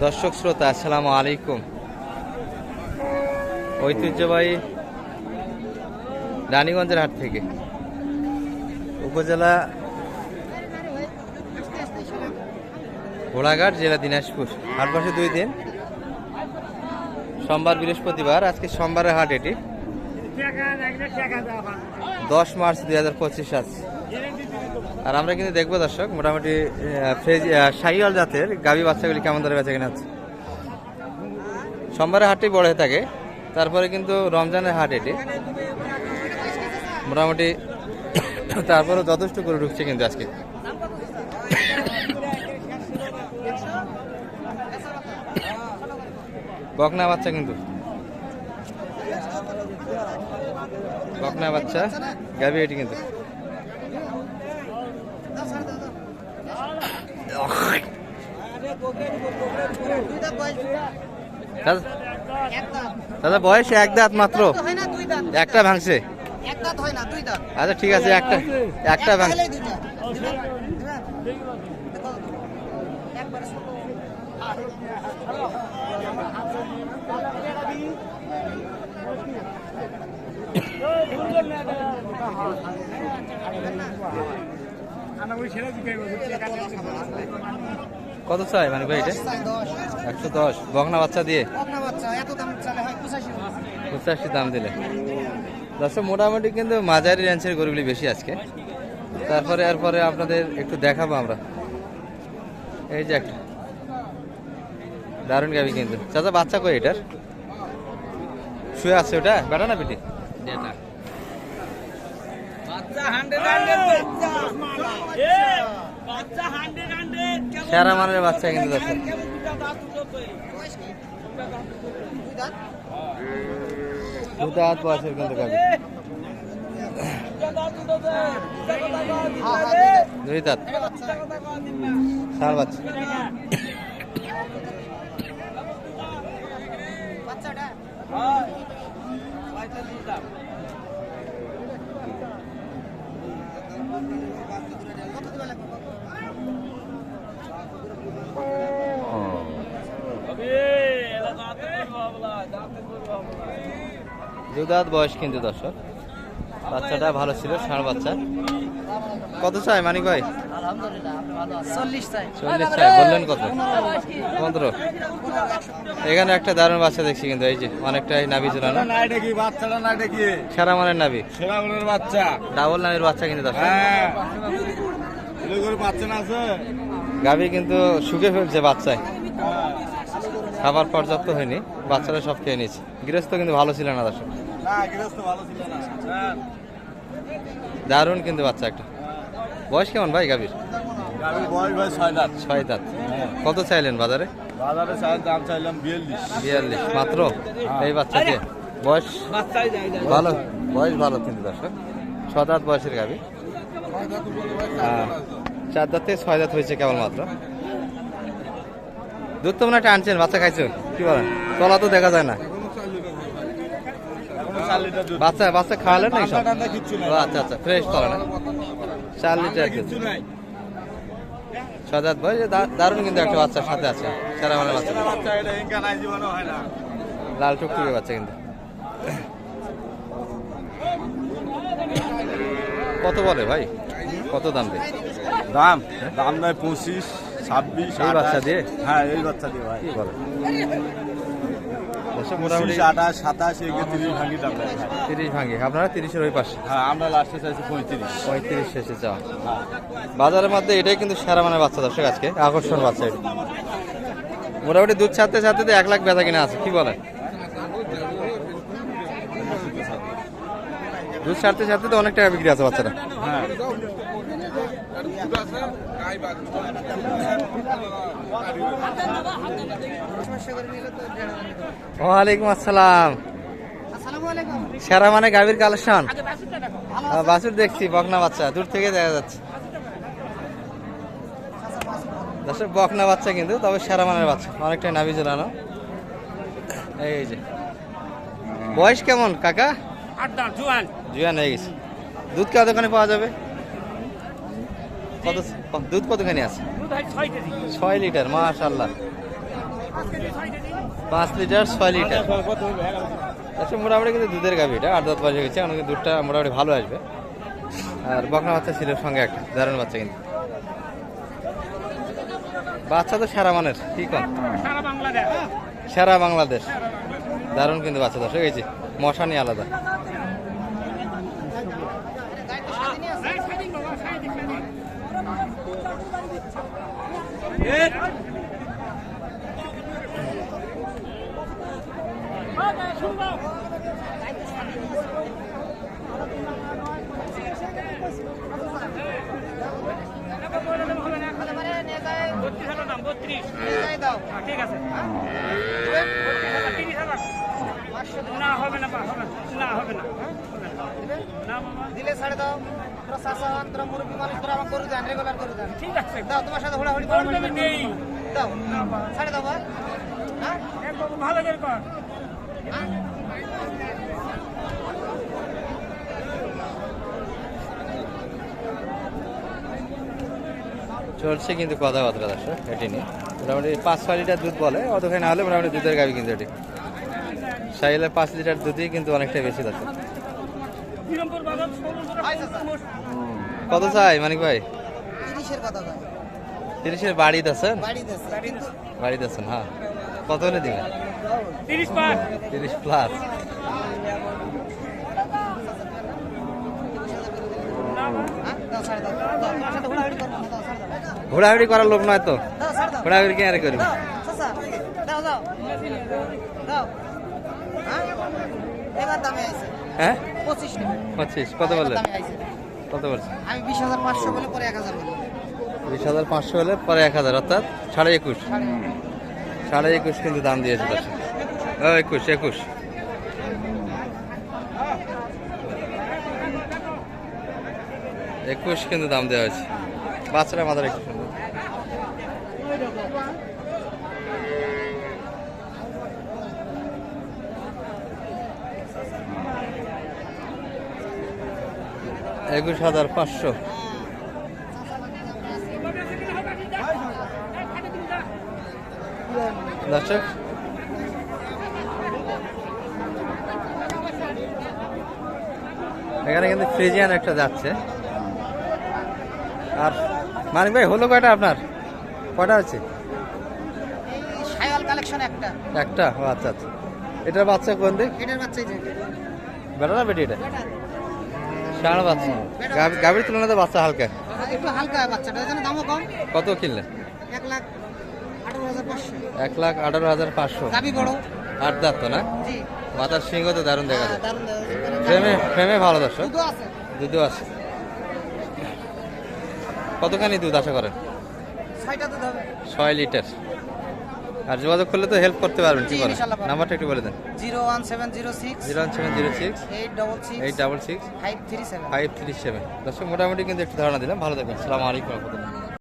দর্শক শ্রোতা, আসসালামু আলাইকুম। ঐতিহ্যবাহী রানীগঞ্জের হাট থেকে। উপজেলা ঘোড়াঘাট, জেলা দিনাজপুর। হাট বসে দুই দিন। সোমবার, বৃহস্পতিবার, আজকে সোমবারের হাট এটি। দশ মার্চ দুই হাজার পঁচিশ আছে আর আমরা কিন্তু দেখব দর্শক, মোটামুটি শাহিওয়াল জাতের গাভী বাচ্চাগুলি কেমন ধরে বেঁচে কেনা হচ্ছে। সোমবারের হাটটি বড় হয়ে থাকে, তারপরে কিন্তু রমজানের হাট এটি। মোটামুটি তারপরে যথেষ্ট করে ঢুকছে কিন্তু আজকে। বকনা বাচ্চা কিন্তু। বকনা বাচ্চা, গাভী এটি কিন্তু। দাদা- বয়স এক দাঁত মাত্র একটা ভাঙছে আচ্ছা ঠিক আছে, একটা একটা ভাঙ খেলেই দুইটা দিবেন? দিবেন? কত চাই মানে ভাই এটা? দশ একশো দশ। বকনা বাচ্চা দিয়ে? পঁচাশি দাম দিলে। দর্শক মোটামুটি কিন্তু মাঝারি রেঞ্জের গরুগুলি বেশি আজকে। তারপরে এরপরে আপনাদের একটু দেখাবো আমরা। এই যে একটা। দারুণ গাবি কিন্তু। চাচা বাচ্চা কই এটার? শুয়ে আছে ওটা? বেটা না বেটি? এটা সেরা মানের বাচ্চা কিন্তু দাঁত? দুটো হাত বয়সের কিন্তু গাবি? দাঁত বয়স কিন্তু দর্শক। বাচ্চাটা ভালো ছিল ষাঁড় বাচ্চা। কত চাই মানিক ভাই? চল্লিশ চাই। বললেন কত? পনেরো। এখানে একটা দারুণ বাচ্চা দেখছি কিন্তু এই যে অনেকটাই নাবি ঝুলানো না? বাচ্চাটা না এটা সেরা মানের নাবি বাচ্চা। ডাবল নামের বাচ্চা কিন্তু দর্শক। হ্যাঁ। বাচ্চা না আছে? গাভি কিন্তু শুকে ফেলছে বাচ্চায়। হ্যাঁ। খাবার পর্যাপ্ত হয়নি বাচ্চারা সব খেয়ে নিয়েছে। গৃহস্থ কিন্তু ভালো ছিল না দর্শক। হ্যাঁ। দারুণ কিন্তু বাচ্চা একটা। বয়স কেমন ভাই গাভীর? গাভীর বয়স ভাই ছয় দাঁত। কত চাইলেন বাজারে? বাজারে দাম চাইলাম বিয়াল্লিশ। বিয়াল্লিশ মাত্র? এই বাচ্চাকে? বয়স? ভালো। বয়স ভালো কিন্তু দর্শক। ছ দাঁত বয়সের গাভী। হ্যাঁ, চার দাঁত থেকে ছয় দাঁত হয়েছে কেবলমাত্র। দুধ তো মনে হয় টানছেন বাচ্চা খাইছো? কি বলেন? তলা তো দেখা যায় না এখনও চার লিটার দুধ বাচ্চা বাচ্চা সব নেই। ও আচ্ছা আচ্ছা ফ্রেশ তলা না। চার লিটার বয়স দা- দারুণ কিন্তু একটা বাচ্চার সাথে আছে। সারা মানে বাচ্চা। হয় না। লাল টুকটুকে বাচ্চা কিন্তু। কত বলে ভাই? কত দাম দেয়? দাম? দাম নয় পঁচিশ ছাব্বিশ এই বাচ্চা। দিয়ে? হ্যাঁ এই বাচ্চা দিয়ে ভাই। কি বলে? দর্শক মোটামুটি আঠাশ সাতাশ তিরিশ ভাঙি দাম তিরিশ ভাঙে আপনারা তিরিশের ওই পাশে? হ্যাঁ আমরা লাস্টে চাইছি পঁয়ত্রিশ। পঁয়ত্রিশ শেষে চাওয়া হ্যাঁ। বাজারের মধ্যে এটাই কিন্তু সেরা মানের বাচ্চা দর্শক আজকে আকর্ষণ বাচ্চা এটা। মোটামুটি দুধ ছাড়তে ছাড়তে তো এক লাখ বেচা কিনা আছে কি বলে দুধ ছাড়তে ছাড়তে তো অনেক টাকা বিক্রি আছে বাচ্চারা। হ্যাঁ। ওয়ালাইকুম আসসালাম। সেরা মানে গাভীর কালেকশন। বাছুর দেখছি, বকনা বাচ্চা, দূর থেকে দেখা যাচ্ছে। বকনা বাচ্চা কিন্তু, তবে সেরা মানের বাচ্চা, অনেকটাই নাবি ঝোলানো এই যে। বয়স কেমন, কাকা? জুয়ান হয়ে গেছে। দুধ কে দোকানে পাওয়া যাবে? কত দুধ কতখানি আছে? ছয় লিটার মাশাল্লাহ পাঁচ লিটার ছয় লিটার। আচ্ছা মোটামুটি কিন্তু দুধের গাভি এটা আট দাঁত বয়স হয়ে গেছে অনেক দুধটা মোটামুটি ভালো আসবে। আর বকনা বাচ্চা ছিল সঙ্গে একটা দারুণ বাচ্চা কিন্তু। বাচ্চা তো সারা মানের কি কম সারা বাংলাদেশ। দারুণ কিন্তু বাচ্চা দশ হয়ে গেছে মশা নিয়ে আলাদা। ঠিক আছে না হবে না হবে না। হবে না দিলে ছাড়ে দাও তোরা চাষা হন তোরা মুরব্বী মানুষ তোরা আমার করে দেন রেগুলার করে দেন। ঠিক আছে। দাও তোমার সাথে হোড়াহুড়ি ওর নেই দাও ছাড়ে দাও হ্যাঁ? ভালো করে কর। চলছে কিন্তু কথাবার্তা দর্শক এটি নিয়ে। মোটামুটি পাঁচ ছয় লিটার দুধ বলে অতখানি না হলে মোটামুটি দুধের গাবি কিন্তু এটি। সাইলে পাঁচ লিটার দুধই কিন্তু অনেকটাই বেশি দর্শক বিরমপুর বাজার ষোলোশো হাই চাচা কত চাই মানিক ভাই? তিরিশের বাড়িতে আছেন বাড়িতে বাড়িতে আছেন হ্যাঁ। কত হলে দিবেন? তিরিশ প্লাস। ঘোরাঘুরি করার লোক নয় তো? দাও ছাড়ে দাও ঘোরাঘুরি কে আর করবি? হ্যাঁ? পঁচিশ পঁচিশ কত বললেন? কত বলছেন? আমি বিশ হাজার পাঁচশো বলে পরে এক হাজার বলব বিশ হাজার পাঁচশো হলে পরে এক হাজার অর্থাৎ সাড়ে একুশ। সাড়ে একুশ কিন্তু দাম দিয়েছে ও একুশ একুশ। একুশ কিন্তু দাম দেওয়া হয়েছে। বাচ্চারা মাথার একটু একুশ হাজার পাঁচশো। দর্শক। এখানে কিন্তু ফ্রিজিয়ান একটা যাচ্ছে। আর মানিক ভাই হলো কয়টা আপনার? কয়টা আছে? একটা। আচ্ছা আচ্ছা। এটার বাচ্চা কোন দিক? এটার বাচ্চাই যে। বেটা না বেটি এটা? ষাঁড় বাচ্চা। গাভী- গাভীর তুলনাতে বাচ্চা হালকা। একটু হালকা বাচ্চাটা দামও কম। কত কিনলেন? এক লাখ আঠারো হাজার পাঁচশো। এক লাখ আঠারো হাজার পাঁচশো। আট দাঁত তো না? মাথার সিংহ তো দারুণ দেখা হ্যাঁ, যায়। দারুণ দারুণ। ফ্রেমে ফ্রেমে ভালো দর্শক। দুধও আছে। কতখানি দুধ আশা করেন? ছয় লিটার। আর যোগাযোগ করলে তো হেল্প করতে পারবেন কি করে করেন নাম্বারটা একটু বলে দেন। Zero one seven zero six zero one seven zero six eight double six eight double six five three seven. Five three seven. দর্শক মোটামুটি কিন্তু একটু ধারণা দিলাম। ভালো থাকবেন। সালাম আলাইকুম রহমতুল্লাহ।